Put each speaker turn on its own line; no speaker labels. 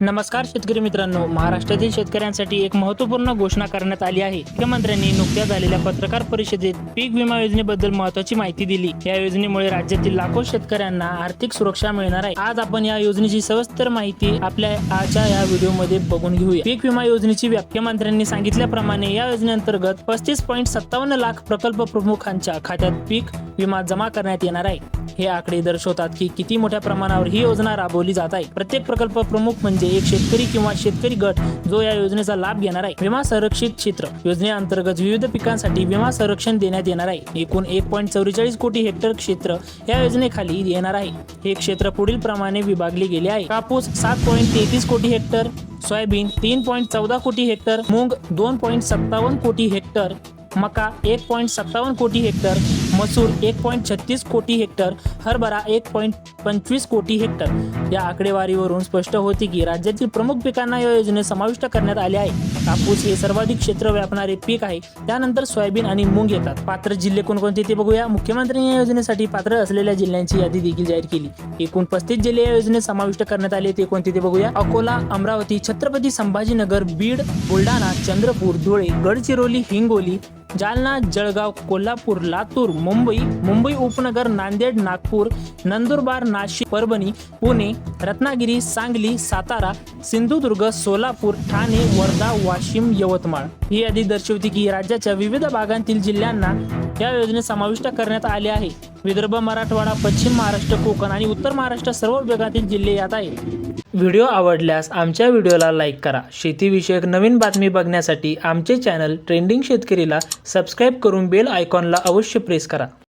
नमस्कार शेतकरी मित्रांनो महाराष्ट्रातील शेतकऱ्यांसाठी एक महत्त्वपूर्ण घोषणा करण्यात आली आहे. मुख्यमंत्र्यांनी नुकत्याच झालेल्या पत्रकार परिषदेत पीक विमा योजनेबद्दल महत्त्वाची माहिती दिली. या योजनेमुळे राज्यातील लाखो शेतकऱ्यांना आर्थिक सुरक्षा मिळणार आहे. आज आपण या योजनेची सविस्तर माहिती आपल्या आजच्या या व्हिडिओमध्ये बघून घेऊया. पीक विमा योजनेची व्याख्या मंत्र्यांनी सांगितल्याप्रमाणे या योजनेअंतर्गत पस्तीस पॉईंट सत्तावन्न लाख प्रकल्प प्रमुखांच्या खात्यात पीक विमा जमा करण्यात येणार आहे. हे आकडे दर्शवतात की किती मोठ्या प्रमाणावर ही योजना राबवली जात आहे. प्रत्येक प्रकल्प प्रमुख म्हणजे एक शेतकरी किंवा शेतकरी गट जो या योजनेचा लाभ घेणार आहे. विमा संरक्षित क्षेत्र योजनेअंतर्गत विविध पिकांसाठी विमा संरक्षण देण्यात येणार आहे. एकूण एक पॉईंट चौवेचाळीस कोटी हेक्टर क्षेत्र या योजनेखाली येणार आहे. हे क्षेत्र पुढील प्रमाणे विभागले गेले आहे. कापूस सात पॉईंट तेहतीस कोटी हेक्टर सोयाबीन तीन पॉईंट चौदा कोटी हेक्टर मूग दोन पॉईंट सत्तावन्न कोटी हेक्टर मका एक पॉईंट सत्तावन्न कोटी हेक्टर मसूर एक पॉईंट छत्तीस कोटी हेक्टर हरभरा एक पॉईंट पंचवीस कोटी हेक्टर. या आकडेवारीवरून स्पष्ट होते की राज्यातील प्रमुख पिकांना या योजनेत समाविष्ट करण्यात आले आहे. कापूस हे सर्वाधिक क्षेत्र व्यापणारे पीक आहे. त्यानंतर सोयाबीन आणि मूग येतात. पात्र जिल्हे कोणकोणते ते बघूया. मुख्यमंत्र्यांनी या योजनेसाठी पात्र असलेल्या जिल्ह्यांची यादी देखील जाहीर केली. एकूण पस्तीस जिल्हे या योजनेत समाविष्ट करण्यात आले. ते कोणते ते बघूया. अकोला अमरावती छत्रपती संभाजीनगर बीड बुलढाणा चंद्रपूर धुळे गडचिरोली हिंगोली जालना जळगाव कोल्हापूर लातूर मुंबई मुंबई उपनगर नांदेड नागपूर नंदुरबार नाशिक परभणी पुणे रत्नागिरी सांगली सातारा सिंधुदुर्ग सोलापूर ठाणे वर्धा वाशिम यवतमाळ. ही यादी दर्शवते की राज्याच्या विविध भागांतील जिल्ह्यांना या योजनेत समाविष्ट करण्यात आले आहे. विदर्भ मराठवाडा पश्चिम महाराष्ट्र कोकण आणि उत्तर महाराष्ट्र सर्व विभागातील जिल्हे यात आहेत. व्हिडिओ आवडल्यास आमच्या व्हिडिओला लाईक करा. शेतीविषयक नवीन बातमी बघण्यासाठी आमचे चॅनल ट्रेंडिंग शेतकरीला सबस्क्राईब करून बेल आयकॉनला अवश्य प्रेस करा.